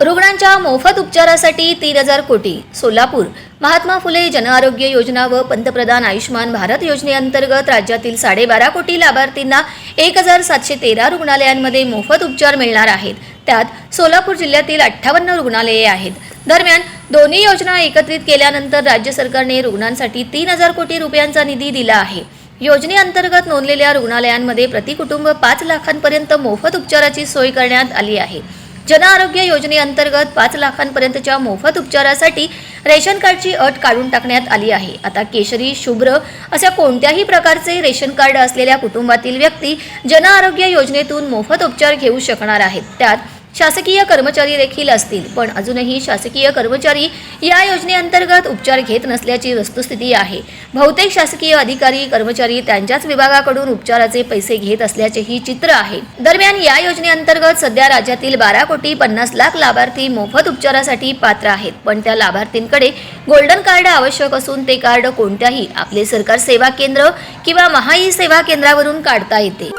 रुग्णांच्या मोफत उपचारासाठी तीन हजार कोटी. सोलापूर महात्मा फुले जनआरोग्य योजना व पंतप्रधान आयुष्मान भारत योजनेअंतर्गत राज्यातील साडेबारा कोटी लाभार्थींना एक हजार सातशे तेरा रुग्णालयांमध्ये मोफत उपचार मिळणार आहेत. त्यात सोलापूर जिल्ह्यातील अठ्ठावन्न रुग्णालये आहेत. दरम्यान दोन्ही योजना एकत्रित केल्यानंतर राज्य सरकारने रुग्णांसाठी तीन हजार कोटी रुपयांचा निधी दिला आहे. योजनेअंतर्गत नोंदलेल्या रुग्णालयांमध्ये प्रति कुटुंब पाच लाखांपर्यंत मोफत उपचाराची सोय करण्यात आली आहे. जनआरोग्य योजनेअंतर्गत पाच लाखांपर्यंतच्या मोफत उपचारासाठी रेशन कार्डची अट काढून टाकण्यात आली आहे. आता केशरी शुभ्र अशा कोणत्याही प्रकारचे रेशन कार्ड असलेल्या कुटुंबातील व्यक्ती जनआरोग्य योजनेतून मोफत उपचार घेऊ शकणार आहेत. त्यात शासकीय कर्मचारी देखील असतील. पण अजूनही शासकीय कर्मचारी या योजनेअंतर्गत उपचार घेत नसल्याची वस्तुस्थिती आहे. बहुतेक शासकीय अधिकारी कर्मचारी त्यांच्याच विभागाकडून उपचाराचे पैसे घेत असल्याचेही चित्र आहे. दरम्यान या योजनेअंतर्गत सध्या राज्यातील बारा कोटी पन्नास लाख लाभार्थी मोफत उपचारासाठी पात्र आहेत. पण त्या लाभार्थींकडे गोल्डन कार्ड आवश्यक असून ते कार्ड कोणत्याही आपले सरकार सेवा केंद्र किंवा महाई सेवा केंद्रावरून काढता येते.